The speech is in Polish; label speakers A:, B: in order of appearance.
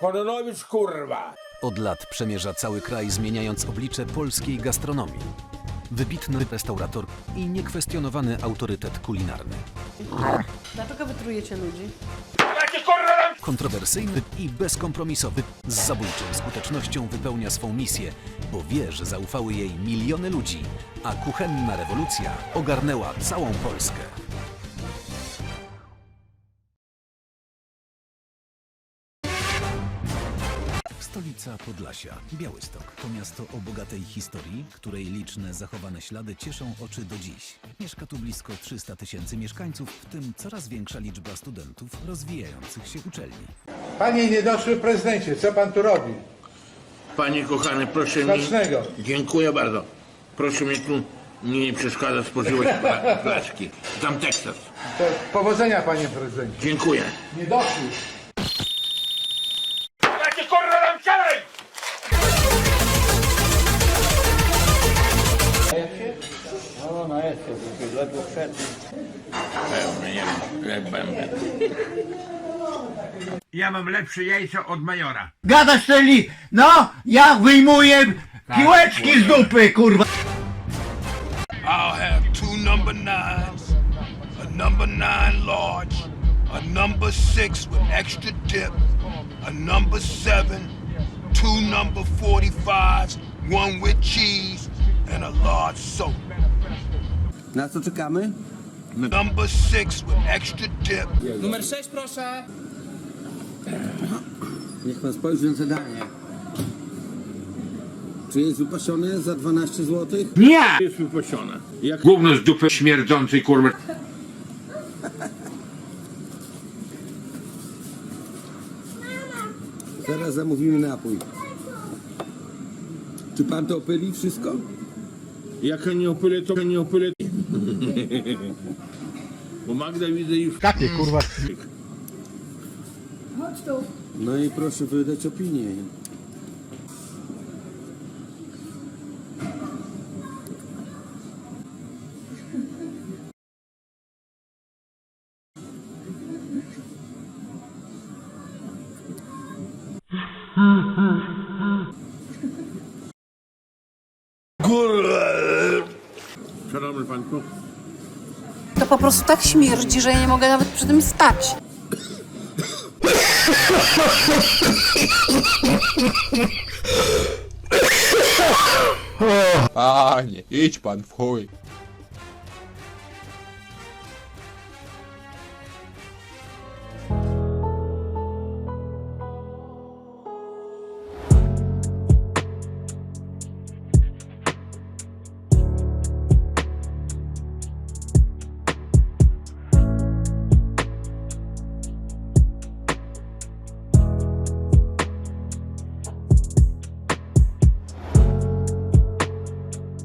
A: Kononowicz kurwa.
B: Od lat przemierza cały kraj, zmieniając oblicze polskiej gastronomii. Wybitny restaurator i niekwestionowany autorytet kulinarny.
C: Dlaczego wytrujecie ludzi?
B: Kontrowersyjny i bezkompromisowy, z zabójczą skutecznością wypełnia swą misję, bo wie, że zaufały jej miliony ludzi, a kuchenna rewolucja ogarnęła całą Polskę. Stolica Podlasia, Białystok. To miasto o bogatej historii, której liczne zachowane ślady cieszą oczy do dziś. Mieszka tu blisko 300 tysięcy mieszkańców, w tym coraz większa liczba studentów rozwijających się uczelni.
D: Panie niedoszły prezydencie, co pan tu robi?
E: Panie kochany, proszę mi...
D: Smacznego.
E: Dziękuję bardzo. Proszę mi tu nie przeszkadza spożywać fla- flaszki. Tam Teksas.
D: To powodzenia, panie prezydencie.
E: Dziękuję.
D: Niedoszły.
E: Pewnie, nie wiem, jak będę.
A: Ja mam lepsze jajca od majora.
F: Gadasz czyli, no, ja wyjmuję piłeczki z dupy, kurwa.
G: I'll have two number nines, a number nine large, a number six with extra dip, a number seven, two number 45s, one with cheese, and a large soda.
H: Na co czekamy?
G: Number six with extra dip.
I: Numer 6 proszę.
H: Niech pan spojrzy na zadanie. Czy jest wypasione za 12 zł?
E: Jest wypasione. Jak gówno z dupy śmierdzącej kurwa.
H: Zaraz zamówimy napój. Czy pan to opyli wszystko?
E: Jak nie opylę, to nie opylę. Bo Magda widzę już...
F: Takie, kurwa.
H: No i proszę wydać opinię.
E: Szanowny Państwo.
C: To po prostu tak śmierdzi, że ja nie mogę nawet przy tym stać.
I: Panie, idź pan w chuj.